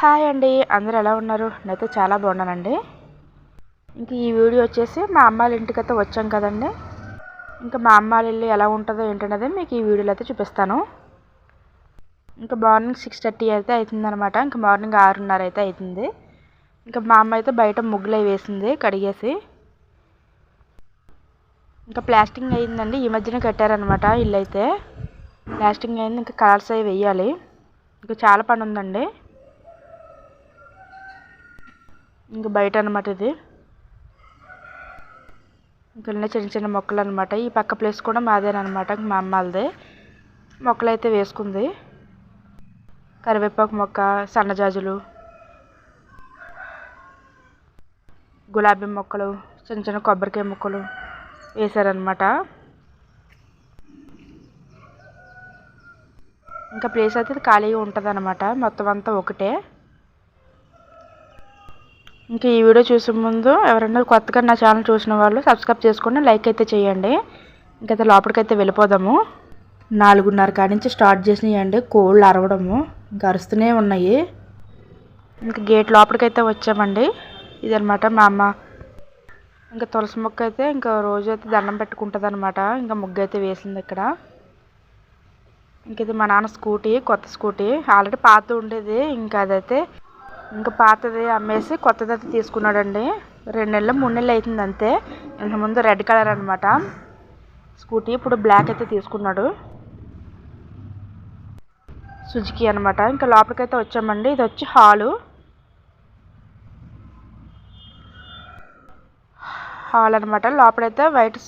Hi అండి. అందరు ఎలా ఉన్నారు? నేనైతే చాలా బాగున్నానండి. ఇంక ఈ వీడియో వచ్చేసి మా అమ్మాయిల ఇంటికైతే వచ్చాం కదండి. ఇంకా మా అమ్మాయిల ఇల్లు ఎలా ఉంటుందో ఏంటనేది మీకు ఈ వీడియోలో అయితే చూపిస్తాను. ఇంకా మార్నింగ్ సిక్స్ థర్టీ అయితే అవుతుందనమాట ఇంకా మార్నింగ్ ఆరున్నర అయితే అవుతుంది ఇంకా మా అమ్మ అయితే బయట ముగ్గులు అవి వేసింది కడిగేసి. ఇంకా ప్లాస్టింగ్ అయిందండి. ఈ మధ్యనే కట్టారనమాట ఇల్లు అయితే ప్లాస్టింగ్ అయింది. ఇంకా కలర్స్ అవి వేయాలి. ఇంకా చాలా పని ఉందండి. ఇంకా బయట అనమాట ఇది. ఇంకా చిన్న చిన్న మొక్కలు అనమాట ఈ పక్క ప్లేస్ కూడా మాదేనమాట మా అమ్మాలదే మొక్కలు అయితే వేసుకుంది. కరివేపాకు మొక్క సన్నజాజులు గులాబీ మొక్కలు చిన్న చిన్న కొబ్బరికాయ మొక్కలు వేశారనమాట ఇంకా ప్లేస్ అయితే ఖాళీగా ఉంటుంది అనమాట మొత్తం అంతా ఒకటే. ఇంకా ఈ వీడియో చూసే ముందు ఎవరైనా కొత్తగా నా ఛానల్ చూసిన వాళ్ళు సబ్స్క్రైబ్ చేసుకుని లైక్ అయితే చేయండి. ఇంకైతే లోపలికైతే వెళ్ళిపోదాము. నాలుగున్నర కాడి నుంచి స్టార్ట్ చేసినాయండి. కోళ్ళు అరవడము. ఇంకా అరుస్తూనే ఉన్నాయి. ఇంకా గేట్ లోపలికైతే వచ్చామండి. ఇదనమాట మా అమ్మ. ఇంకా తులసి మొక్క అయితే ఇంకా రోజు అయితే దండం పెట్టుకుంటుంది అనమాట ఇంకా ముగ్గు అయితే వేసింది ఇక్కడ. ఇంక ఇది మా నాన్న స్కూటీ కొత్త స్కూటీ. ఆల్రెడీ పాత ఉండేది. ఇంకా అదైతే ఇంకా పాతది అమ్మేసి కొత్తది అయితే తీసుకున్నాడండి. రెండు నెలలు మూడు నెలలు అవుతుంది అంతే. ఇంతకుముందు రెడ్ కలర్ అనమాట స్కూటీ ఇప్పుడు బ్లాక్ అయితే తీసుకున్నాడు. సుజుకి అనమాట ఇంకా లోపలికైతే వచ్చామండి. ఇది వచ్చి హాలు. హాల్ అనమాట లోపలైతే వైట్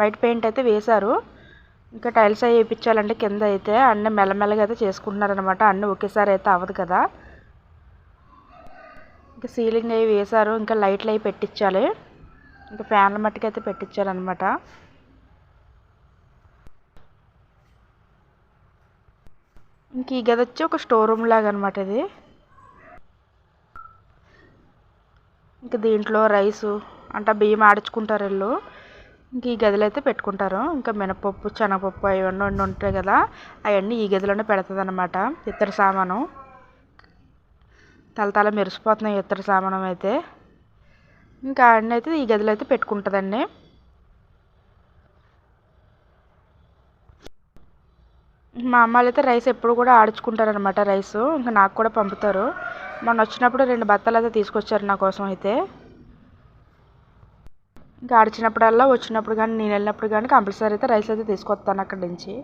వైట్ పెయింట్ అయితే వేశారు. ఇంకా టైల్స్ అవి వేయించాలంటే కింద అయితే. అన్నీ మెల్లమెల్లగా అయితే చేసుకుంటున్నారనమాట అన్నీ ఒకేసారి అయితే అవ్వదు కదా. ఇంకా సీలింగ్ అవి వేశారు ఇంకా లైట్లు అవి పెట్టించాలి. ఇంకా ఫ్యాన్ల మట్టుకైతే పెట్టించాలన్నమాట. ఇంక ఈ గది వచ్చి ఒక స్టోర్ రూమ్ లాగా అనమాట ఇది. ఇంక దీంట్లో రైసు అంటే బియ్యం ఆడించుకుంటారు వీళ్ళు. ఇంక ఈ గదిలో అయితే పెట్టుకుంటారు. ఇంకా మినపప్పు శనగపప్పు అవన్నీ ఉంటాయి కదా అవన్నీ ఈ గదిలోనే పెడుతుంది అనమాట ఇతర సామాను. తలతల మెరిసిపోతున్నాయి ఇత్తడి సామానం అయితే. ఇంకా అన్నీ అయితే ఈ గదిలో అయితే పెట్టుకుంటుందండి. మా అమ్మాళ్ళు అయితే రైస్ ఎప్పుడు కూడా ఆడించుకుంటారనమాట రైస్. ఇంకా నాకు కూడా పంపుతారు. మొన్న వచ్చినప్పుడు రెండు బత్తాలు అయితే తీసుకొచ్చారు నా కోసం అయితే. ఇంకా ఆడిచినప్పుడల్లా వచ్చినప్పుడు కానీ నేను వెళ్ళినప్పుడు కానీ కంపల్సరీ అయితే రైస్ అయితే తీసుకొస్తాను అక్కడి నుంచి.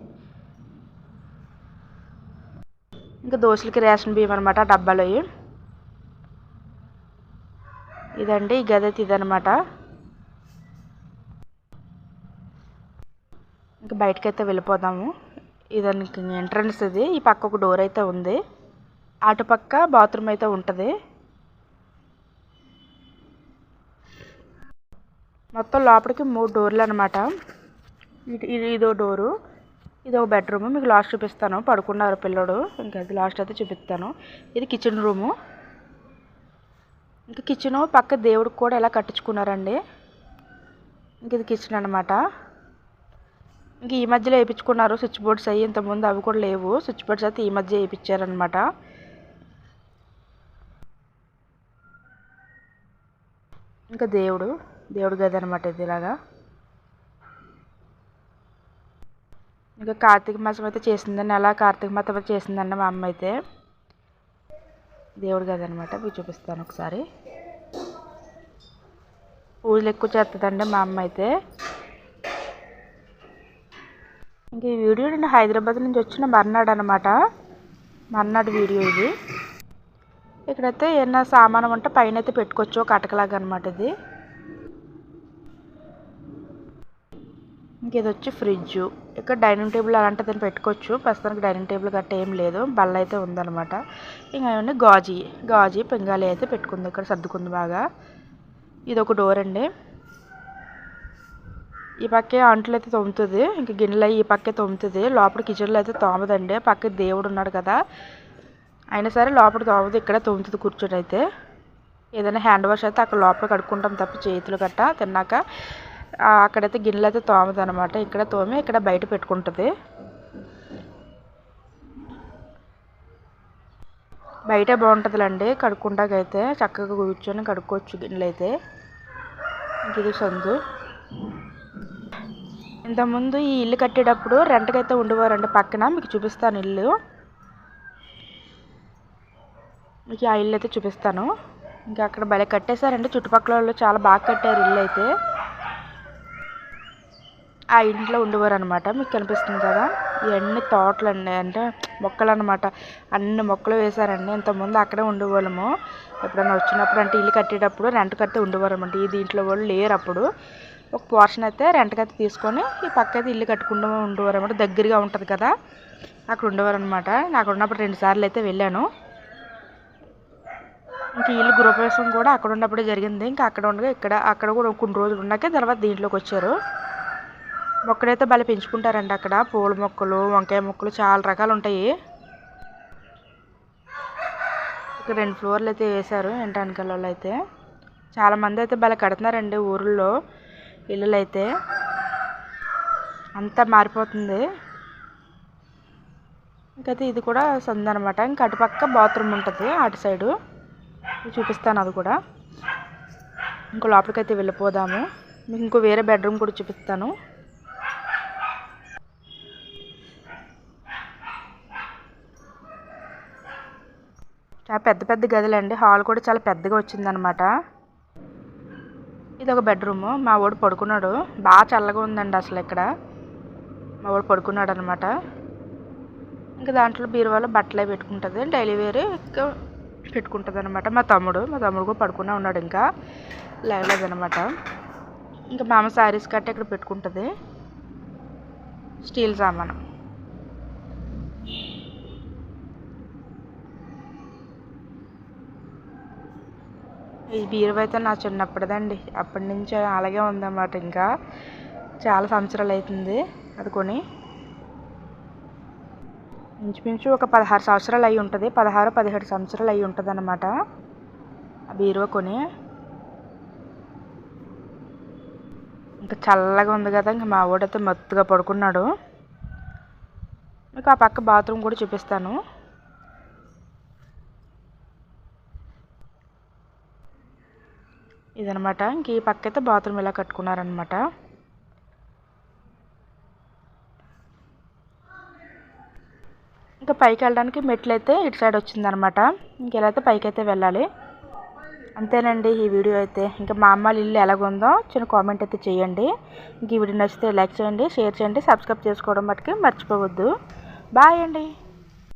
ఇంకా దోశలకి రేషన్ బియ్యం అనమాట డబ్బాలు ఇదండి ఈ గది ఇదనమాట ఇంకా బయటకైతే వెళ్ళిపోదాము. ఇదానికి ఎంట్రన్స్ ఇది. ఈ పక్క ఒక డోర్ అయితే ఉంది. అటుపక్క బాత్రూమ్ అయితే ఉంటుంది. మొత్తం లోపలికి మూడు డోర్లు అనమాట ఇది ఇదో డోరు ఇది ఒక బెడ్రూమ్ మీకు లాస్ట్ చూపిస్తాను. పడుకున్నారు పిల్లడు. ఇంకా అది లాస్ట్ అయితే చూపిస్తాను. ఇది కిచెన్ రూము ఇంకా కిచెను పక్క దేవుడికి కూడా ఎలా కట్టించుకున్నారండి? ఇంక ఇది కిచెన్ అనమాట ఇంక ఈ మధ్యలో వేయించుకున్నారు స్విచ్ బోర్డ్స్ అయ్యి ఇంతకుముందు అవి కూడా లేవు. స్విచ్ బోర్డ్స్ అయితే ఈ మధ్య వేయించారనమాట ఇంకా దేవుడు దేవుడు గది అనమాట ఇది ఇలాగా. ఇంకా కార్తీక మాసం అయితే చేసిందండి అలా కార్తీక మాసం అయితే చేసిందండి మా అమ్మ అయితే. దేవుడి గది అనమాట మీకు చూపిస్తాను ఒకసారి. పూజలు ఎక్కువ చేస్తుందండి మా అమ్మ అయితే. ఇంక ఈ వీడియో నేను హైదరాబాద్ నుంచి వచ్చిన మర్నాడు అనమాట. మర్నాడు వీడియో ఇది. ఇక్కడైతే ఏమైనా సామానం ఉంటే పైన అయితే పెట్టుకోవచ్చు ఒక అటకలాగా అనమాట ఇది. ఇంక ఇది వచ్చి ఫ్రిడ్జ్. ఇక్కడ డైనింగ్ టేబుల్ అలాంటిది పెట్టుకోవచ్చు. ప్రస్తుతానికి డైనింగ్ టేబుల్ గట్ట ఏం లేదు. బల్ల అయితే ఉందన్నమాట. ఇంకా అవన్నీ గాజీ. గాజీ పెంగాలి అయితే పెట్టుకుంది. ఇక్కడ సర్దుకుంది బాగా. ఇది ఒక డోర్ అండి. ఈ పక్కే అంట్లు అయితే తోముతుంది. ఇంక గిన్నెలు ఈ పక్కే తోముతుంది. లోపల కిచెన్లో అయితే తోమదండి. పక్క దేవుడు ఉన్నాడు కదా. అయినా సరే లోపల తోమదు. ఇక్కడ తోముతుంది కూర్చొని అయితే. ఏదైనా హ్యాండ్ వాష్ అయితే అక్కడ లోపల కడుక్కుంటాం తప్ప చేతులు గట్ట తిన్నాక. అక్కడైతే గిన్నెలు అయితే తోమదు అనమాట ఇక్కడ తోమి ఇక్కడ బయట పెట్టుకుంటుంది. బయట బాగుంటుందిలండి. కడుక్కుంటాకైతే చక్కగా కూర్చొని కడుక్కోవచ్చు గిన్నెలు అయితే ఇంక ఇది సందు. ఇంతకుముందు ఈ ఇల్లు కట్టేటప్పుడు రెంట్కైతే ఉండేవారండి పక్కన. మీకు చూపిస్తాను ఇల్లు. మీకు ఆ ఇల్లు అయితే చూపిస్తాను. ఇంకా అక్కడ భలే కట్టేశారండి. చుట్టుపక్కల వాళ్ళు చాలా బాగా కట్టారు ఇల్లు అయితే. ఆ ఇంట్లో ఉండేవారు అనమాట మీకు కనిపిస్తుంది కదా? ఇవన్నీ తోటలు అండి అంటే మొక్కలు అనమాట అన్ని మొక్కలు వేశారండి. ఇంతకుముందు అక్కడే ఉండేవాళ్ళము. ఎప్పుడైనా వచ్చినప్పుడు అంటే ఇల్లు కట్టేటప్పుడు రెంట్ కడితే ఉండేవారు అనమాట ఈ దీంట్లో వాళ్ళు లేరు అప్పుడు ఒక పోర్షన్ అయితే రెంట్కి అయితే తీసుకొని ఈ పక్క అయితే ఇల్లు కట్టుకుంటూ ఉండేవారు అనమాట దగ్గరగా ఉంటుంది కదా? అక్కడ ఉండేవారు అనమాట అక్కడ ఉన్నప్పుడు రెండు సార్లు అయితే వెళ్ళాను. ఇంకా ఇల్లు గృహప్రవేశం కూడా అక్కడ ఉన్నప్పుడే జరిగింది. ఇంకా అక్కడ ఉండగా ఇక్కడ అక్కడ కూడా కొన్ని రోజులు ఉన్నాకే తర్వాత దీంట్లోకి వచ్చారు. మొక్కలైతే భలే పెంచుకుంటారండి అక్కడ. పూల మొక్కలు వంకాయ మొక్కలు చాలా రకాలు ఉంటాయి. ఇక్కడ రెండు ఫ్లోర్లు అయితే వేశారు ఎంటానికల్ వాళ్ళు అయితే చాలామంది అయితే భలే కడుతున్నారండి ఊర్లో ఇల్లులు అయితే అంతా మారిపోతుంది. ఇంకైతే ఇది కూడా సందనమాట. ఇంకా అటుపక్క బాత్రూమ్ ఉంటుంది అటు సైడు. చూపిస్తాను అది కూడా. ఇంకో లోపలికైతే వెళ్ళిపోదాము. మీకు ఇంకో వేరే బెడ్రూమ్ కూడా చూపిస్తాను. చాలా పెద్ద పెద్ద గదులండి. హాల్ కూడా చాలా పెద్దగా వచ్చిందనమాట. ఇది ఒక బెడ్రూమ్. మా వాడు పడుకున్నాడు. బాగా చల్లగా ఉందండి అసలు ఇక్కడ. మా వాడు పడుకున్నాడు అనమాట ఇంకా దాంట్లో బీరువాలో బట్టలే పెట్టుకుంటుంది. డైలీ వేరే ఇంకా పెట్టుకుంటుంది అనమాట మా తమ్ముడు మా తమ్ముడు కూడా పడుకునే ఉన్నాడు ఇంకా. లేవలేదనమాట. ఇంకా మామ శారీస్ కట్టి ఇక్కడ పెట్టుకుంటుంది. స్టీల్ సామాను. ఈ బీరువా అయితే నా చిన్నప్పటిదండి. అప్పటి నుంచి అలాగే ఉందన్నమాట ఇంకా. చాలా సంవత్సరాలు అవుతుంది అది కొని ఇంచుమించు ఒక పదహారు సంవత్సరాలు అయి ఉంటుంది. పదహారు పదిహేడు సంవత్సరాలు అయి ఉంటుంది అనమాట ఆ బీరువా కొని. ఇంకా చల్లగా ఉంది కదా ఇంకా మా వాడైతే మత్తుగా పడుకున్నాడు. మీకు ఆ పక్క బాత్రూమ్ కూడా చూపిస్తాను. ఇదనమాట. ఇంక ఈ పక్క అయితే బాత్రూమ్ ఇలా కట్టుకున్నారనమాట. ఇంకా పైకి వెళ్ళడానికి మెట్లు అయితే ఇటు సైడ్ వచ్చిందనమాట. ఇంకెలా అయితే పైకి అయితే వెళ్ళాలి. అంతేనండి ఈ వీడియో అయితే. ఇంకా మా అమ్మ ఇల్లు ఎలాగుందో చిన్న కామెంట్ అయితే చేయండి. ఇంక ఈ వీడియో నచ్చితే లైక్ చేయండి షేర్ చేయండి సబ్స్క్రైబ్ చేసుకోవడం మటుకి మర్చిపోవద్దు. బాయ్ అండి.